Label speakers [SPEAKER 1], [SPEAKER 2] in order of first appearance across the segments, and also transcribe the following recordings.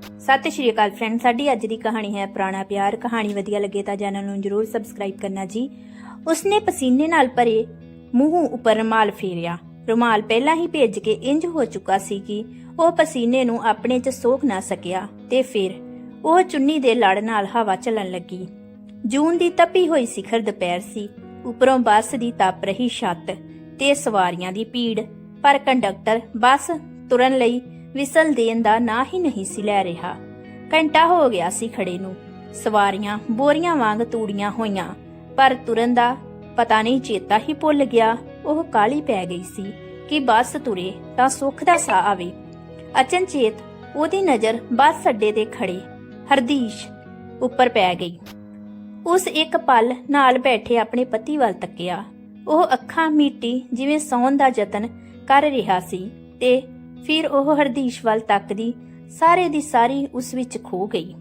[SPEAKER 1] ਸਤਿ ਸ਼੍ਰੀ ਅਕਾਲ ਫਰੈਂਡ ਸਾਡੀ ਅੱਜ ਦੀ ਕਹਾਣੀ ਹੈ ਪੁਰਾਣਾ ਪਿਆਰ। ਕਹਾਣੀ ਵਧੀਆ ਲੱਗੇ ਤਾਂ ਚੈਨਲ ਨੂੰ ਜਰੂਰ ਸਬਸਕ੍ਰਾਈਬ ਕਰਨਾ ਜੀ। ਉਸਨੇ ਪਸੀਨੇ ਨਾਲ ਭਰੇ ਮੂੰਹ ਉੱਪਰ ਰੁਮਾਲ ਫੇਰਿਆ। ਰੁਮਾਲ ਪਹਿਲਾਂ ਹੀ ਭੇਜ ਕੇ ਇੰਜ ਹੋ ਚੁੱਕਾ ਸੀ ਕਿ ਉਹ ਪਸੀਨੇ ਨੂੰ ਆਪਣੇ 'ਚ ਸੋਖ ਨਾ ਸਕਿਆ ਤੇ ਫਿਰ ਉਹ ਚੁੰਨੀ ਦੇ ਲੜ ਨਾਲ ਹਵਾ ਚੱਲਣ ਲੱਗੀ। ਜੂਨ ਦੀ ਤਪੀ ਹੋਈ ਸਿਖਰ ਦੁਪਹਿਰ ਸੀ। ਉੱਪਰੋਂ ਬੱਸ ਦੀ ਤਪ ਰਹੀ ਛੱਤ ਤੇ ਸਵਾਰੀਆਂ ਦੀ ਭੀੜ। ਪਰ ਕੰਡਕਟਰ ਬੱਸ ਤੁਰਨ ਲਈ ਵਿਸਲ ਦੇਣ ਦਾ ਨਾਂ ਹੀ ਨਹੀਂ ਸੀ ਲੈ ਰਿਹਾ। ਘੰਟਾ ਹੋ ਗਿਆ ਸੀ ਖੜੇ ਨੂੰ। ਸਵਾਰੀਆਂ ਬੋਰੀਆਂ ਵਾਂਗ ਤੂੜੀਆਂ ਹੋਈਆਂ, ਪਰ ਤੁਰਨ ਦਾ ਪਤਾ ਨਹੀਂ ਚੇਤਾ ਹੀ ਭੁੱਲ ਗਿਆ। ਉਹ ਕਾਲੀ ਪੈ ਗਈ ਸੀ ਕਿ ਬੱਸ ਤੁਰੇ ਤਾਂ ਸੁੱਖ ਦਾ ਸਾਹ ਆਵੇ। ਅਚਨਚੇਤ ਉਹਦੀ ਨਜ਼ਰ ਬੱਸ ਅੱਡੇ ਤੇ ਖੜੇ ਹਰਦੀਸ਼ ਉੱਪਰ ਪੈ ਗਈ। ਉਸ ਇੱਕ ਪਲ ਨਾਲ ਬੈਠੇ ਆਪਣੇ ਪਤੀ ਵੱਲ ਤੱਕਿਆ। ਉਹ ਅੱਖਾਂ ਮੀਟੀ ਜਿਵੇਂ ਸੌਣ ਦਾ ਯਤਨ ਕਰ ਰਿਹਾ ਸੀ ਤੇ ਫਿਰ ਉਹ ਹਰਦੀਸ਼ ਵੱਲ ਤੱਕਦੀ, ਸਾਰੇ ਦੀ ਸਾਰੀ ਉਸ ਵਿੱਚ ਖੋ ਗਈ।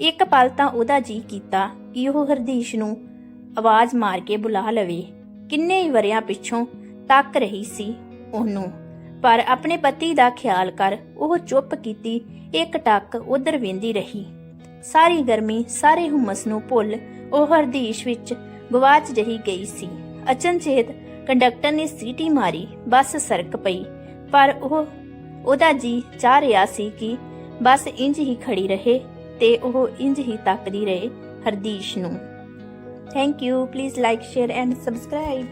[SPEAKER 1] ਇੱਕ ਪਲ ਤਾਂ ਉਹਦਾ ਜੀ ਕੀਤਾ ਕਿ ਉਹ ਹਰਦੀਸ਼ ਨੂੰ ਆਵਾਜ਼ ਮਾਰ ਕੇ ਬੁਲਾ ਲਵੇ। ਕਿੰਨੇ ਹੀ ਵਰਿਆਂ ਪਿੱਛੋਂ ਤੱਕ ਰਹੀ ਸੀ ਉਹਨੂੰ, ਪਰ ਆਪਣੇ ਪਤੀ ਦਾ ਖਿਆਲ ਕਰ ਉਹ ਚੁੱਪ ਕੀਤੀ, ਇੱਕ ਟੱਕ ਉਧਰ ਵੇਂਦੀ ਰਹੀ। ਸਾਰੀ ਗਰਮੀ, ਸਾਰੇ ਹੁਮਸ ਨੂੰ ਭੁੱਲ ਉਹ ਹਰਦੀਸ਼ ਵਿੱਚ ਗਵਾਚ ਜਹੀ ਗਈ ਸੀ। ਅਚਨਚੇਤ ਕੰਡਕਟਰ ਨੇ ਸੀਟੀ ਮਾਰੀ, ਬੱਸ ਸਰਕ ਪਈ, ਪਰ ਉਹ ਉਹਦਾ ਜੀ ਚਾਹ ਰਿਹਾ ਸੀ ਕਿ ਬਸ ਇੰਜ ਹੀ ਖੜੀ ਰਹੇ ਤੇ ਉਹ ਇੰਜ ਹੀ ਤੱਕਦੀ ਰਹੇ ਹਰਦੀਸ਼ ਨੂੰ। Thank you please like share and subscribe